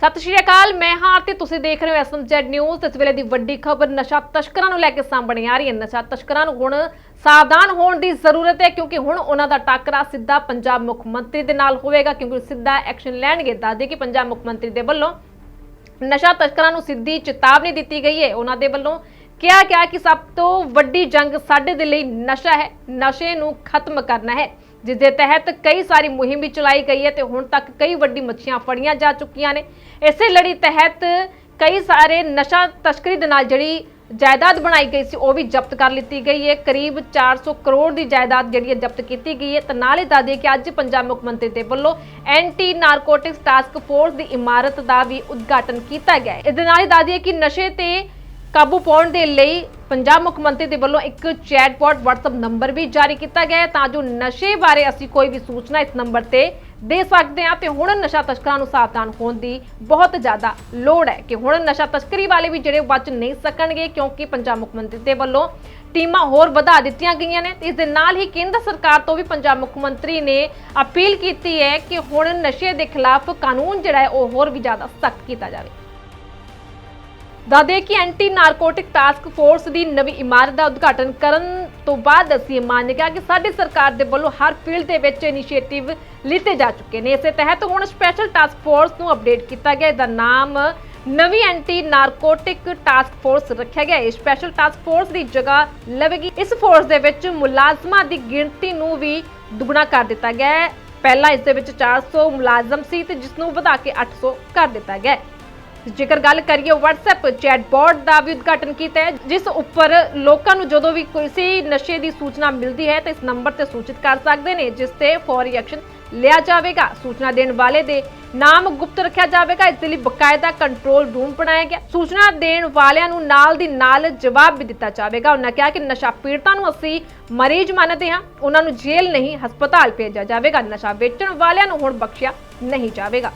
ਸਤਿ ਸ਼੍ਰੀ ਅਕਾਲ, ਮੈਂ ਹਾਂ ਆਰਤੀ, ਤੁਸੀਂ ਦੇਖ ਰਹੇ ਹੋ ਐਸਐਮਜ਼ੈਡ ਨਿਊਜ਼ ਇਸ ਵੇਲੇ ਦੀ ਵੱਡੀ ਖਬਰ, ਨਸ਼ਾ ਤਸਕਰਾਂ ਨੂੰ ਲੈ ਕੇ ਸਾਹਮਣੇ ਆ ਰਹੀ ਹੈ। ਨਸ਼ਾ ਤਸਕਰਾਂ ਨੂੰ ਹੁਣ ਸਾਵਧਾਨ ਹੋਣ ਦੀ ਜ਼ਰੂਰਤ ਹੈ, ਕਿਉਂਕਿ ਹੁਣ ਉਹਨਾਂ ਦਾ ਟਾਕਰਾ ਸਿੱਧਾ ਪੰਜਾਬ ਮੁੱਖ ਮੰਤਰੀ ਦੇ ਨਾਲ ਹੋਵੇਗਾ, ਕਿਉਂਕਿ ਸਿੱਧਾ ਐਕਸ਼ਨ ਲੈਣਗੇ। ਦੱਸਦੇ ਕਿ ਪੰਜਾਬ ਮੁੱਖ ਮੰਤਰੀ ਦੇ ਵੱਲੋਂ ਨਸ਼ਾ ਤਸਕਰਾਂ ਨੂੰ ਸਿੱਧੀ ਚੇਤਾਵਨੀ ਦਿੱਤੀ ਗਈ ਹੈ। ਉਹਨਾਂ ਦੇ ਵੱਲੋਂ ਕਿਹਾ ਗਿਆ ਕਿ ਸਭ ਤੋਂ ਵੱਡੀ ਜੰਗ ਸਾਡੇ ਦੇ ਲਈ ਨਸ਼ਾ ਹੈ, ਨਸ਼ੇ ਨੂੰ ਖਤਮ ਕਰਨਾ ਹੈ। ਜਿਸ ਦੇ ਤਹਿਤ ਕਈ ਸਾਰੀ ਮੁਹਿੰਮ ਵੀ ਚਲਾਈ ਗਈ ਹੈ ਤੇ ਹੁਣ ਤੱਕ ਕਈ ਵੱਡੀ ਮੱਛੀਆਂ ਫੜੀਆਂ ਜਾ ਚੁੱਕੀਆਂ ਨੇ। ਇਸੇ ਲੜੀ ਤਹਿਤ ਕਈ ਸਾਰੇ ਨਸ਼ਾ ਤਸਕਰੀ ਦੇ ਨਾਲ ਜਿਹੜੀ ਜਾਇਦਾਦ ਬਣਾਈ ਗਈ ਸੀ, ਉਹ ਵੀ ਜ਼ਬਤ ਕਰ ਲਿੱਤੀ ਗਈ ਹੈ। ਕਰੀਬ 400 ਕਰੋੜ ਦੀ ਜਾਇਦਾਦ ਜਿਹੜੀ ਹੈ ਜ਼ਬਤ ਕੀਤੀ ਗਈ ਹੈ। ਤਾਂ ਨਾਲ ਹੀ ਦੱਸ ਕਿ ਅੱਜ ਪੰਜਾਬ ਮੁੱਖ ਮੰਤਰੀ ਦੇ ਵੱਲੋਂ ਐਂਟੀ ਨਾਰਕੋਟਿਕਸ ਟਾਸਕ ਫੋਰਸ ਦੀ ਇਮਾਰਤ ਦਾ ਵੀ ਉਦਘਾਟਨ ਕੀਤਾ ਗਿਆ ਹੈ। ਇਸ ਦੇ ਨਾਲ ਹੀ ਦੱਸ ਕਿ ਨਸ਼ੇ ਤੇ ਕਾਬੂ ਪਾਉਣ ਦੇ ਲਈ ਪੰਜਾਬ ਮੁੱਖ ਮੰਤਰੀ ਦੇ ਵੱਲੋਂ ਇੱਕ ਚੈਟਬੋਟ WhatsApp ਨੰਬਰ ਵੀ ਜਾਰੀ ਕੀਤਾ ਗਿਆ ਹੈ। ਤਾਂ ਜੋ ਨਸ਼ੇ ਬਾਰੇ ਅਸੀਂ ਕੋਈ ਵੀ ਸੂਚਨਾ ਇਸ ਨੰਬਰ ਤੇ ਦੇ ਸਕਦੇ ਹਾਂ ਤੇ ਹੁਣ ਨਸ਼ਾ ਤਸਕਰਾਂ ਨੂੰ ਸਾਵਧਾਨ ਹੋਣ ਦੀ ਬਹੁਤ ਜ਼ਿਆਦਾ ਲੋੜ ਹੈ ਕਿ ਹੁਣ ਨਸ਼ਾ ਤਸਕਰੀ ਵਾਲੇ ਵੀ ਜਿਹੜੇ ਬਚ ਨਹੀਂ ਸਕਣਗੇ ਕਿਉਂਕਿ ਪੰਜਾਬ ਮੁੱਖ ਮੰਤਰੀ ਦੇ ਵੱਲੋਂ ਟੀਮਾਂ ਹੋਰ ਵਧਾ ਦਿੱਤੀਆਂ ਗਈਆਂ ਨੇ। ਤੇ ਇਸ ਦੇ ਨਾਲ ਹੀ ਕੇਂਦਰ ਸਰਕਾਰ ਤੋਂ ਵੀ ਪੰਜਾਬ ਮੁੱਖ ਮੰਤਰੀ ਨੇ ਅਪੀਲ ਕੀਤੀ ਹੈ ਕਿ ਹੁਣ ਨਸ਼ੇ ਦੇ ਖਿਲਾਫ ਕਾਨੂੰਨ ਜਿਹੜਾ ਹੈ ਉਹ ਹੋਰ ਵੀ ਜ਼ਿਆਦਾ ਸਖਤ ਕੀਤਾ ਜਾਵੇ। ਦੱਸਦੇ ਕਿ ਐਂਟੀ ਨਾਰਕੋਟਿਕ ਟਾਸਕ ਫੋਰਸ ਦੀ ਨਵੀਂ ਇਮਾਰਤ ਦਾ ਉਦਘਾਟਨ ਕਰਨ ਤੋਂ ਬਾਅਦ ਅਸੀਂ ਮੰਨ ਗਿਆ ਕਿ ਸਾਡੀ ਸਰਕਾਰ ਦੇ ਵੱਲੋਂ ਹਰ ਫੀਲਡ ਦੇ ਵਿੱਚ ਇਨੀਸ਼ੀਏਟਿਵ ਲਿੱਤੇ ਜਾ ਚੁੱਕੇ ਨੇ। ਇਸੇ ਤਹਿਤ ਹੁਣ ਸਪੈਸ਼ਲ ਟਾਸਕ ਫੋਰਸ ਨੂੰ ਅਪਡੇਟ ਕੀਤਾ ਗਿਆ। ਇਹਦਾ ਨਾਮ ਨਵੀਂ ਐਂਟੀ ਨਾਰਕੋਟਿਕ ਟਾਸਕ ਫੋਰਸ ਰੱਖਿਆ ਗਿਆ। ਹੈ ਸਪੈਸ਼ਲ ਟਾਸਕ ਫੋਰਸ ਦੀ ਜਗ੍ਹਾ ਲਵੇਗੀ। ਇਸ ਫੋਰਸ ਦੇ ਵਿੱਚ ਮੁਲਾਜ਼ਮਾਂ ਦੀ ਗਿਣਤੀ ਨੂੰ ਵੀ ਦੁੱਗਣਾ ਕਰ ਦਿੱਤਾ ਗਿਆ ਹੈ। ਪਹਿਲਾਂ ਇਸ ਦੇ ਵਿੱਚ 400 ਮੁਲਾਜ਼ਮ ਸੀ ਤੇ ਜਿਸ ਨੂੰ ਵਧਾ ਕੇ 800 ਕਰ ਦਿੱਤਾ ਗਿਆ ਹੈ। ਜੇਕਰ ਗੱਲ ਕਰੀਏ WhatsApp ਚੈਟਬੋਟ ਦਾ ਵੀ ਉਦਘਾਟਨ ਕੀਤਾ ਹੈ, ਜਿਸ ਉੱਪਰ ਲੋਕਾਂ ਨੂੰ ਜਦੋਂ ਵੀ ਕਿਸੇ ਨਸ਼ੇ ਦੀ ਸੂਚਨਾ ਮਿਲਦੀ ਹੈ ਤਾਂ ਇਸ ਨੰਬਰ ਤੇ ਸੂਚਿਤ ਕਰ ਸਕਦੇ ਨੇ, ਜਿਸ ਤੇ ਫੌਰੀ ਐਕਸ਼ਨ ਲਿਆ ਜਾਵੇਗਾ। ਸੂਚਨਾ ਦੇਣ ਵਾਲੇ ਦੇ ਨਾਮ ਗੁਪਤ ਰੱਖਿਆ ਜਾਵੇਗਾ। ਇਸ ਦੇ ਲਈ ਬਕਾਇਦਾ ਕੰਟਰੋਲ ਰੂਮ ਬਣਾਇਆ ਗਿਆ। ਸੂਚਨਾ ਦੇਣ ਵਾਲਿਆਂ ਨੂੰ ਨਾਲ ਦੀ ਨਾਲ ਜਵਾਬ ਵੀ ਦਿੱਤਾ ਜਾਵੇਗਾ। ਉਹਨਾਂ ਕਿਹਾ ਕਿ ਨਸ਼ਾ ਪੀੜਤਾਂ ਨੂੰ ਅਸੀਂ ਮਰੀਜ਼ ਮੰਨਦੇ ਹਾਂ। ਉਹਨਾਂ ਨੂੰ ਜੇਲ੍ਹ ਨਹੀਂ, ਹਸਪਤਾਲ ਭੇਜਿਆ ਜਾਵੇਗਾ। ਨਸ਼ਾ ਵੇਚਣ ਵਾਲਿਆਂ ਨੂੰ ਹੁਣ ਬਖਸ਼ਿਆ ਨਹੀਂ ਜਾਵੇਗਾ।